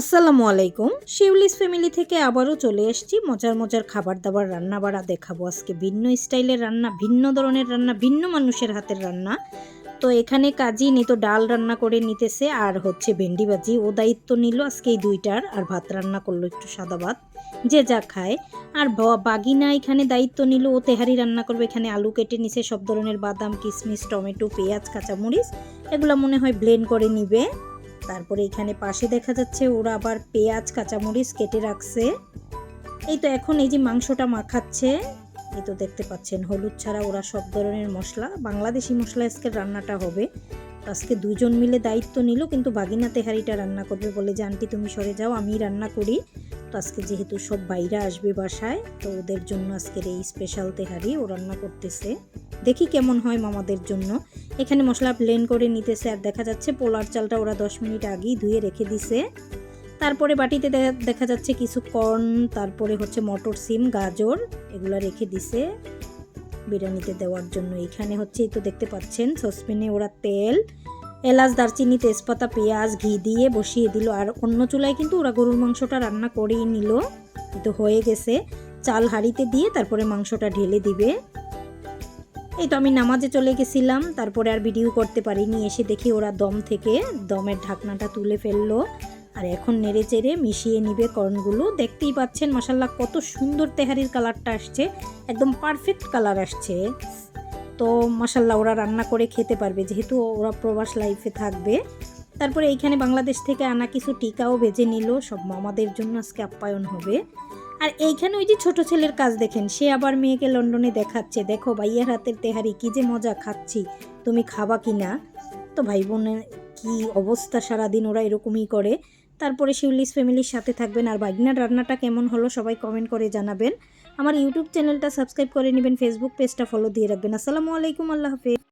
আসসালামু আলাইকুম। শিউলিস ফ্যামিলি থেকে আবারও চলে এসেছি। মজার মজার খাবার দাবার রান্না বাড়া দেখাবো। আজকে ভিন্ন স্টাইলের রান্না, ভিন্ন ধরনের রান্না, ভিন্ন মানুষের হাতের রান্না। তো এখানে কাজী নিত ডাল রান্না করে নিতেছে আর হচ্ছে ভেন্ডি ভাজি। ও দায়িত্ব নিল আজকে এই দুইটার আর ভাত রান্না করল একটু সাদা ভাত। যে যা খায়। আর বাগিনা এখানে দায়িত্ব নিল। ও তেহারি রান্না করবে। এখানে আলু কেটে নিছে। সব ধরনের বাদাম, কিশমিশ, টমেটো, পেঁয়াজ, কাঁচামরিচ। এগুলো মনে হয় ব্লেন্ড করে নিবে। তারপরে এখানে পাশে দেখা যাচ্ছে ওরা আবার পেঁয়াজ, কাঁচামরিচ কেটে রাখছে। এই তো এখন এই যে মাংসটা মাখাচ্ছে, এই তো দেখতে পাচ্ছেন, হলুদ ছাড়া ওরা সব ধরনের মশলা, বাংলাদেশি মশলা আজকে রান্নাটা হবে। আজকে দুজন মিলে দায়িত্ব নিল, কিন্তু বাগিনা তেহারিটা রান্না করবে বলে যে, আন্টি, তুমি সরে যাও আমি রান্না করি। তো আজকে যেহেতু সব বাইরা আসবে বাসায়, তো ওদের জন্য আজকের এই স্পেশাল তেহারি ও রান্না করতেছে। দেখি কেমন হয় মামাদের জন্য। এখানে মশলা ব্লেন্ড করে নিতেছে আর দেখা যাচ্ছে পোলার চালটা ওরা দশ মিনিট আগেই ধুয়ে রেখে দিছে। তারপরে বাটিতে দেখা যাচ্ছে কিছু কর্ন তারপরে হচ্ছে মটর সিম, গাজর, এগুলো রেখে দিছে বিরিয়ানিতে দেওয়ার জন্য। এখানে হচ্ছে তো দেখতে পাচ্ছেন, সসপ্যানে ওরা তেল, এলাচ, দারচিনি, তেজপাতা, পেঁয়াজ, ঘি দিয়ে বসিয়ে দিল। আর অন্য চুলায় কিন্তু ওরা গরুর মাংসটা রান্না করেই নিল। তো হয়ে গেছে। চাল হাঁড়িতে দিয়ে তারপরে মাংসটা ঢেলে দিবে। এই তো আমি নামাজে চলে গেছিলাম, তারপরে আর ভিডিও করতে পারিনি। এসে দেখি ওরা দম থেকে দমের ঢাকনাটা তুলে ফেলল আর এখন নেড়ে চেড়ে মিশিয়ে নিবে কর্নগুলো দেখতেই পাচ্ছেন মশাল্লা কত সুন্দর তেহারির কালারটা আসছে। একদম পারফেক্ট কালার আসছে। তো মাসাল্লাহ ওরা রান্না করে খেতে পারবে, যেহেতু ওরা প্রবাস লাইফে থাকবে। তারপরে এইখানে বাংলাদেশ থেকে আনা কিছু টিকাও বেজে নিল, সব মামাদের জন্য আজকে আপ্যায়ন হবে। আর এইখানে ওই যে ছোট ছেলের কাজ দেখেন, সে আবার মেয়েকে লন্ডনে দেখাচ্ছে। দেখো ভাইয়ার হাতের তেহারি, কি যে মজা খাচ্ছি। তুমি খাবা কি না? তো ভাই বোনের কি অবস্থা সারাদিন ওরা এরকমই করে। তারপরে শিউলিস ফ্যামিলির সাথে থাকবেন। আর বাগিনার রান্নাটা কেমন হলো সবাই কমেন্ট করে জানাবেন। আমার ইউটিউব চ্যানেলটা সাবস্ক্রাইব করে নেবেন ফেসবুক পেজটা ফলো দিয়ে রাখবেন। আসসালামু আলাইকুম, আল্লাহ হাফেজ।